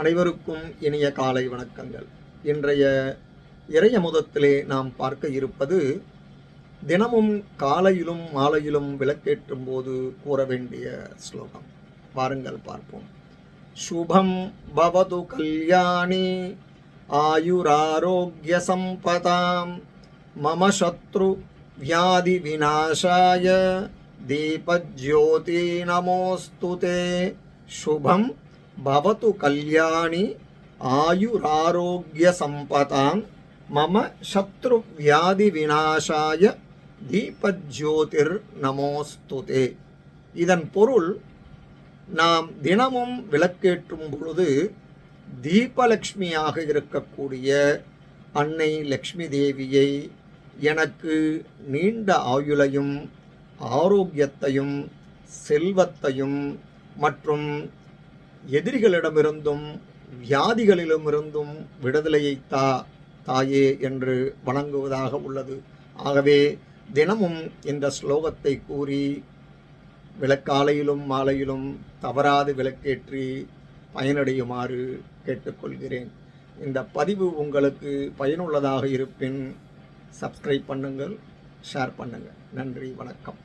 அனைவருக்கும் இனிய காலை வணக்கங்கள். இன்றைய இறையமுதத்திலே நாம் பார்க்க இருப்பது தினமும் காலையிலும் மாலையிலும் விளக்கேற்றும் போது கூற வேண்டிய ஸ்லோகம். வாருங்கள் பார்ப்போம். சுபம் பவது கல்யாணி ஆயுராரோக்கிய சம்பதாம் மம சத்ரு வியாதி விநாசாய தீபஜ்யோதி நமோஸ்துதே. சுபம் பவது கல்யாணி ஆயுராரோக்கிய சம்பதாம் மம சத்ரு வியாதி விநாசாய தீபஜோதிர் நமோஸ்துதே இதன் பொருள் நாம் தினமும் விளக்கேற்றும் பொழுது தீபலக்ஷ்மியாக இருக்கக்கூடிய அன்னை லக்ஷ்மி தேவியை எனக்கு நீண்ட ஆயுளையும் ஆரோக்கியத்தையும் செல்வத்தையும் மற்றும் எதிரிகளிடமிருந்தும் வியாதிகளிலுமிருந்தும் விடுதலையை தா தாயே என்று வணங்குவதாக உள்ளது. ஆகவே தினமும் இந்த ஸ்லோகத்தை கூறி விளக்காலையிலும் மாலையிலும் தவறாது விளக்கேற்றி பயனடையுமாறு கேட்டுக்கொள்கிறேன். இந்த பதிவு உங்களுக்கு பயனுள்ளதாக இருப்பின் சப்ஸ்கிரைப் பண்ணுங்கள் ஷேர் பண்ணுங்கள். நன்றி வணக்கம்.